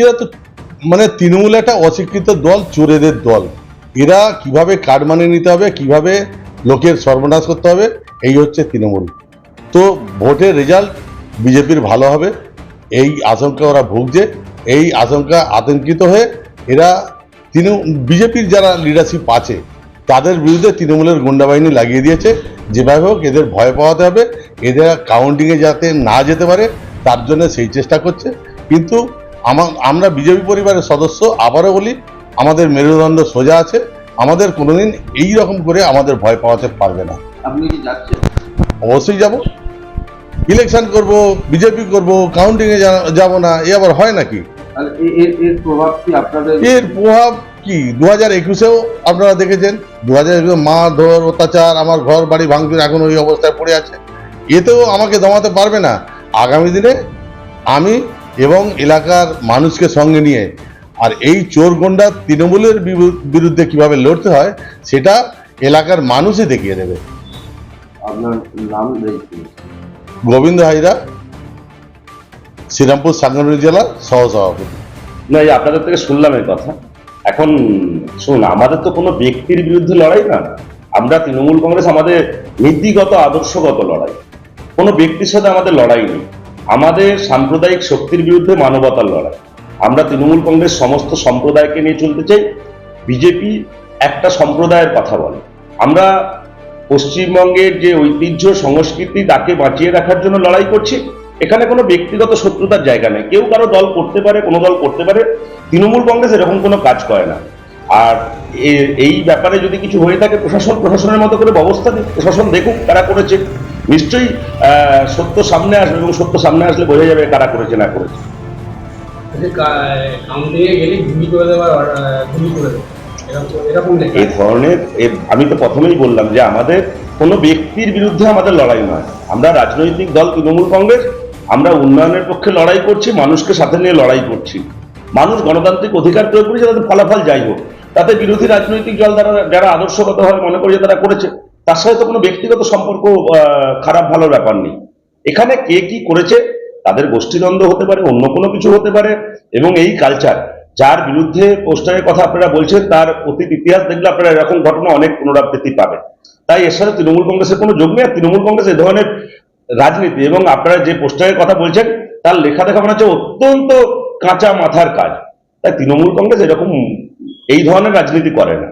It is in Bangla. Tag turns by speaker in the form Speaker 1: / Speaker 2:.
Speaker 1: এরা তো মানে তৃণমূল একটা অশিক্ষিত দল, চোরেদের দল। এরা কীভাবে কার্ড মানিয়ে নিতে হবে, কীভাবে লোকের সর্বনাশ করতে হবে, এই হচ্ছে তৃণমূল। তো ভোটের রেজাল্ট বিজেপির ভালো হবে, এই আশঙ্কা ওরা ভুগছে, এই আশঙ্কা আতঙ্কিত হয়ে এরা তৃণ বিজেপির যারা লিডারশিপ আছে, তাদের বিরুদ্ধে তৃণমূলের গুন্ডাবাহিনী লাগিয়ে দিয়েছে। যেভাবে হোক, এদের ভয় পাওয়াতে হবে, এদের কাউন্টিংয়ে যাতে না যেতে পারে, তার জন্য সেই চেষ্টা করছে। কিন্তু আমরা বিজেপি পরিবারের সদস্য আবারও বলি আমাদের মেরুদণ্ড সোজা আছে আমাদের কোনোদিন এই রকম করে আমাদের ভয় পাওয়াতে পারবে না।
Speaker 2: আপনি কি যাচ্ছেন?
Speaker 1: অবশ্যই যাব। ইলেকশন করব বিজেপি করব কাউন্টিংয়ে যাব না এ আবার হয় নাকি?
Speaker 2: এর এর প্রভাব কি আপনাদের?
Speaker 1: এর প্রভাব কি? দু হাজার একুশেও আপনারা দেখেছেন দু হাজার একুশে মা ধর অত্যাচার আমার ঘর বাড়ি ভাঙচুর এখন ওই অবস্থায় পড়ে আছে। এতেও আমাকে দমাতে পারবে না। আগামী দিনে আমি এবং এলাকার মানুষকে সঙ্গে নিয়ে। আর এই চোর গন্ডা তৃণমূলের বিরু- বিরুদ্ধে কীভাবে লড়তে হয় সেটা এলাকার মানুষই দেখিয়ে দেবে।
Speaker 2: আপনার নাম
Speaker 1: গোবিন্দ হাইরা শ্রীরামপুর সাংগঠনিক জেলার সহসভাপতি।
Speaker 3: না এই আপনাদের থেকে শুনলাম এই কথা। এখন শুনুন আমাদের তো কোনো ব্যক্তির বিরুদ্ধে লড়াই না। আমরা তৃণমূল কংগ্রেস আমাদের নীতিগত আদর্শগত লড়াই। কোনো ব্যক্তির সাথে আমাদের লড়াই নেই। আমাদের সাম্প্রদায়িক শক্তির বিরুদ্ধে মানবতার লড়াই। আমরা তৃণমূল কংগ্রেস সমস্ত সম্প্রদায়কে নিয়ে চলতে চাই। বিজেপি একটা সম্প্রদায়ের কথা বলে। আমরা পশ্চিমবঙ্গের যে ঐতিহ্য, সংস্কৃতি, তাকে বাঁচিয়ে রাখার জন্য লড়াই করছি। এখানে কোনো ব্যক্তিগত শত্রুতার জায়গা নেই। কেউ কারও দল করতে পারে, কোনো দল করতে পারে। তৃণমূল কংগ্রেস এরকম কোনো কাজ করে না। আর এই ব্যাপারে যদি কিছু হয়ে থাকে প্রশাসন প্রশাসনের মতো করে ব্যবস্থা দিক প্রশাসন দেখুক কারা করেছে। নিশ্চয়ই আহ, সত্য সামনে আসবে এবং সত্য সামনে আসলে বোঝা যাবে কারা করেছে না করেছে। এই ধরনের আমি তো প্রথমেই বললাম যে আমাদের কোনো ব্যক্তির বিরুদ্ধে আমাদের লড়াই নয়। আমরা রাজনৈতিক দল তৃণমূল কংগ্রেস আমরা উন্নয়নের পক্ষে লড়াই করছি মানুষকে সাথে নিয়ে লড়াই করছি। মানুষ গণতান্ত্রিক অধিকার প্রয়োগ করেছে তাদের ফলাফল যাই হোক। তাতে বিরোধী রাজনৈতিক দল যারা যারা আদর্শগতভাবে মনে করে যে তারা করেছে, তার সাথে তো কোনো ব্যক্তিগত সম্পর্ক খারাপ ভালো ব্যাপার নেই। এখানে কে কি করেছে, তাদের গোষ্ঠীদ্বন্দ্ব হতে পারে, অন্য কোনো কিছু হতে পারে, এবং এই কালচার যার বিরুদ্ধে পোস্টারের কথা আপনারা বলছেন, তার অতীত ইতিহাস দেখলে আপনারা এরকম ঘটনা অনেক পুনরাবৃত্তি পাবেন। তাই এর সাথে তৃণমূল কংগ্রেসের কোনো যোগ নেই, আর তৃণমূল কংগ্রেস এ ধরনের রাজনীতি, এবং আপনারা যে পোস্টারের কথা বলছেন, তার লেখা দেখা মনে হচ্ছে অত্যন্ত কাঁচা মাথার কাজ। তাই তৃণমূল কংগ্রেস এরকম এই ধরনের রাজনীতি করে না।